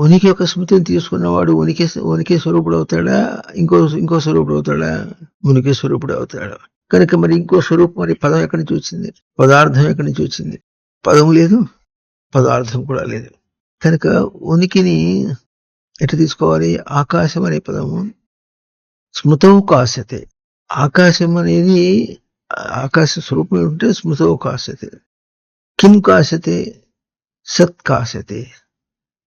ఉనికి యొక్క స్మృతిని తీసుకున్నవాడు ఉనికి ఉనికి స్వరూపుడు అవుతాడా ఇంకో ఇంకో స్వరూపుడు అవుతాడా ఉనికి స్వరూపుడు అవుతాడా కనుక మరి ఇంకో స్వరూపం మరి పదం ఎక్కడి నుంచి వచ్చింది? పదార్థం ఎక్కడి నుంచి వచ్చింది? పదం లేదు పదార్థం కూడా లేదు. కనుక ఉనికిని ఎట్లా తీసుకోవాలి? ఆకాశం అనే పదము. స్మృతవు కాశతే ఆకాశం అనేది ఆకాశ స్వరూపం ఉంటే స్మృతవు కాశతే కిం కాశతే సత్ కాశతే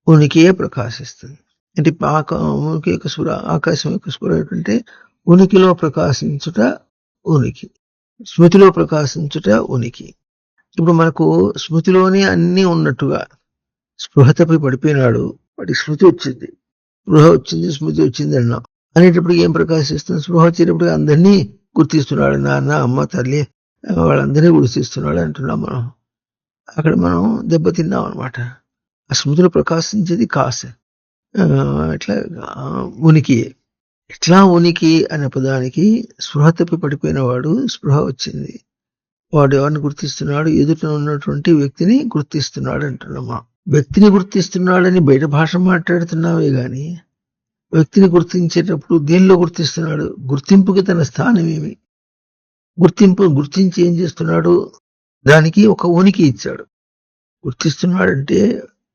ఉనికియే ప్రకాశిస్తుంది? అంటే ఆక- ఉనికి యొక్క స్ఫుర ఆకాశం యొక్క స్ఫుర ఏంటంటే ఉనికిలో ప్రకాశించుట ఉనికి. స్మృతిలో ప్రకాశించుట ఉనికి. ఇప్పుడు మనకు స్మృతిలోనే అన్నీ ఉన్నట్టుగా స్పృహ తప్పి పడిపోయినాడు. వాటికి స్మృతి వచ్చింది. స్పృహ వచ్చింది స్మృతి వచ్చింది అన్నాం. అనేటప్పుడు ఏం ప్రకాశిస్తుంది? స్పృహ వచ్చేటప్పుడు అందరినీ గుర్తిస్తున్నాడు. నాన్న అమ్మ తల్లి వాళ్ళందరినీ గుర్తిస్తున్నాడు అంటున్నాం మనం. అక్కడ మనం దెబ్బతిన్నాం అనమాట ఆ స్మృతిలో ప్రకాశించేది కాస్ ఇట్లా ఉనికి. ఇట్లా ఉనికి అనే పదానికి స్పృహ తప్పి పడిపోయిన వాడు స్పృహ వచ్చింది. వాడు ఎవరిని గుర్తిస్తున్నాడు? ఎదుట ఉన్నటువంటి వ్యక్తిని గుర్తిస్తున్నాడు అంటున్నామా వ్యక్తిని గుర్తిస్తున్నాడని బయట భాష మాట్లాడుతున్నావే గాని వ్యక్తిని గుర్తించేటప్పుడు దేనిలో గుర్తిస్తున్నాడు? గుర్తింపుకి తన స్థానం ఏమి? గుర్తింపు గుర్తించి ఏం చేస్తున్నాడు? దానికి ఒక ఉనికి ఇచ్చాడు. గుర్తిస్తున్నాడంటే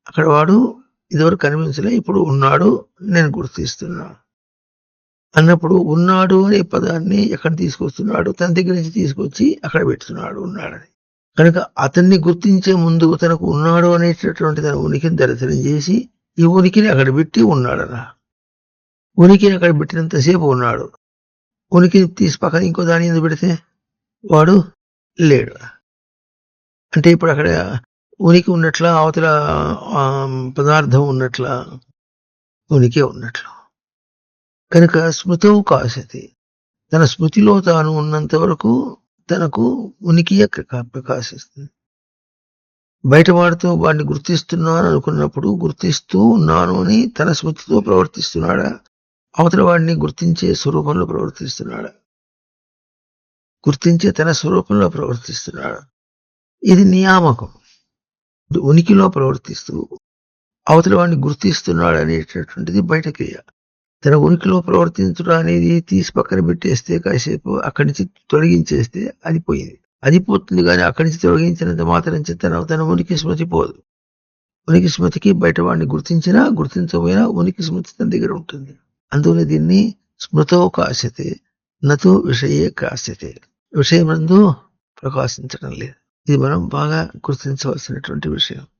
అక్కడ వాడు ఇదివరకు కనిపించలే ఇప్పుడు ఉన్నాడు నేను గుర్తిస్తున్నా అన్నప్పుడు ఉన్నాడు అనే పదాన్ని ఎక్కడ తీసుకొస్తున్నాడు? తన దగ్గర నుంచి తీసుకొచ్చి అక్కడ పెడుతున్నాడు ఉన్నాడని. కనుక అతన్ని గుర్తించే ముందు తనకు ఉన్నాడు అనేటటువంటి తన ఉనికిని దర్శనం చేసి ఈ ఉనికిని అక్కడ పెట్టి ఉన్నాడనా ఉనికిని అక్కడ పెట్టినంతసేపు ఉన్నాడు. ఉనికిని తీసి పక్కన ఇంకో దాని ఎందుకు పెడితే? వాడు లేడు. అంటే ఇప్పుడు అక్కడ ఉనికి ఉన్నట్ల అవతల పదార్థం ఉన్నట్ల ఉనికి ఉన్నట్లు. కనుక స్మృతవు కాశతి. తన స్మృతిలో తాను ఉన్నంత వరకు తనకు ఉనికి ప్రకాశిస్తుంది. బయట వాడితో వాడిని గుర్తిస్తున్నాను అనుకున్నప్పుడు గుర్తిస్తూ ఉన్నాను అని తన స్మృతితో ప్రవర్తిస్తున్నాడా? అవతల వాడిని గుర్తించే స్వరూపంలో ప్రవర్తిస్తున్నాడా? గుర్తించే తన స్వరూపంలో ప్రవర్తిస్తున్నాడా? ఇది నియామకం. ఉనికిలో ప్రవర్తిస్తూ అవతల వాడిని గుర్తిస్తున్నాడు అనేటటువంటిది బయట క్రియ తన ఉనికిలో ప్రవర్తించడం అనేది తీసి పక్కన పెట్టేస్తే కాసేపు అక్కడి నుంచి తొలగించేస్తే అది పోయింది. అది పోతుంది కానీ అక్కడి నుంచి తొలగించినంత మాత్రం చేత తన తన ఉనికి స్మృతి పోదు. ఉనికి స్మృతికి బయట వాడిని గుర్తించినా గుర్తించకపోయినా ఉనికి స్మృతి తన దగ్గర ఉంటుంది. అందువల్ల దీన్ని స్మృతో కాశ్యతే నతో విషయే కాశతే విషయమందు ప్రకాశించడం లేదు. ఇది మనం బాగా గుర్తించవలసినటువంటి విషయం.